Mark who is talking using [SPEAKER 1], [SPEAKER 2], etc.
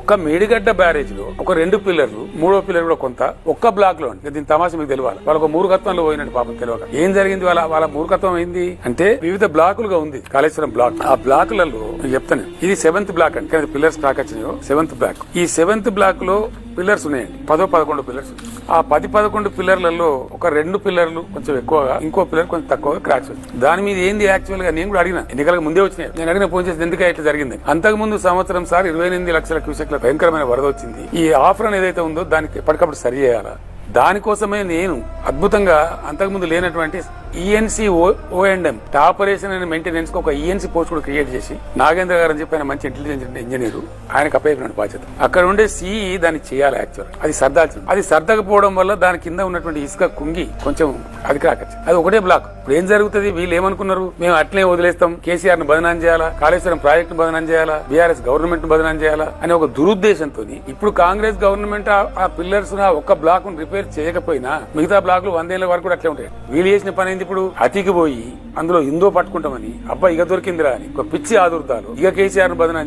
[SPEAKER 1] ఒక మేడిగడ్డ బ్యారేజ్లో ఒక రెండు పిల్లర్లు మూడో పిల్లర్ కూడా కొంత ఒక్క బ్లాక్లో ఉంది. దీని తమాషా మీకు తెలియాలి. వాళ్ళ ఒక మూర్ఖత్వంలో పోయినట్టు పాపం తెలియక. ఏం జరిగింది వాళ్ళ వాళ్ళ మూర్ఖత్వం ఏంది? అంటే వివిధ బ్లాకులుగా ఉంది. కాళేశ్వరం బ్లాక్. ఆ బ్లాకులలో నేను చెప్తాను. ఇది సెవెంత్ బ్లాక్ అంటే పిల్లర్స్ స్టాక్ వచ్చినాయో? Seventh block. ఈ సెవెంత్ బ్లాక్లో పిల్లర్స్ ఉన్నాయండి పదో పదకొండు పిల్లర్స్. ఆ పది పదకొండు పిల్లర్లలో ఒక రెండు పిల్లర్లు కొంచెం ఎక్కువగా ఇంకో పిల్లర్ కొంచెం తక్కువగా క్రాక్స్ వచ్చింది దాని మీద ఏంది యాక్చువల్గా? నేను కూడా అడిగిన. ఎన్నికలకు ముందే వచ్చినాయి. నేను అడిగిన ఫోన్ చేసి ఎందుకు ఇట్లా జరిగింది? అంతకు ముందు సంవత్సరం సార్ ఇరవై ఎనిమిది లక్షల క్యూసెక్ల భయంకరమైన వరద వచ్చింది. ఈ ఆఫర్ ఏదైతే ఉందో దానికి ఎప్పటికప్పుడు సరి చేయాలా? దానికోసమే నేను అద్భుతంగా అంతకుముందు లేనటువంటి ENC O and M operation and maintenance ఒక ఈఎన్సీ పోస్ట్ కూడా క్రియేట్ చేసి నాగేంద్ర గారు అని చెప్పి ఆయన మంచి ఇంటెలిజెంట్ ఇంజనీర్ ఆయనకు అప్పయిపోయిన బాధ్యత. అక్కడ ఉండే సిఈ దాన్ని చేయాలి యాక్చువల్ అది సర్దాల్సి అది సర్దకపోవడం వల్ల దాని కింద ఉన్నటువంటి ఇసుక కుంగి కొంచెం అది క్రాకచ్చు అది ఒకటే బ్లాక్ ఇప్పుడు ఏం జరుగుతుంది? వీళ్ళు ఏమనుకున్నారు? మేము అట్లే వదిలేస్తాం. కేసీఆర్ను బదనాం చేయాలా? కాళేశ్వరం ప్రాజెక్ట్ను బదనాం చేయాలా? బీఆర్ఎస్ గవర్నమెంట్ను బదనాం చేయాలా? అనే ఒక దురుద్దేశంతో ఇప్పుడు కాంగ్రెస్ గవర్నమెంట్ ఆ- పిల్లర్స్ ఒక ఒక్క బ్లాక్ను చేయకపోయినా మిగతా బ్లాక్లు వందేళ్ళ వరకు కూడా అట్లే ఉంటాయి. వీళ్ళు చేసిన పని అయింది ఇప్పుడు? అతికి పోయి అందులో ఇందో పట్టుకుంటామని అబ్బా ఇక దొరికిందిరా అని ఒక పిచ్చి ఆదుర్తాలు ఇక కేసీఆర్ను బదనాం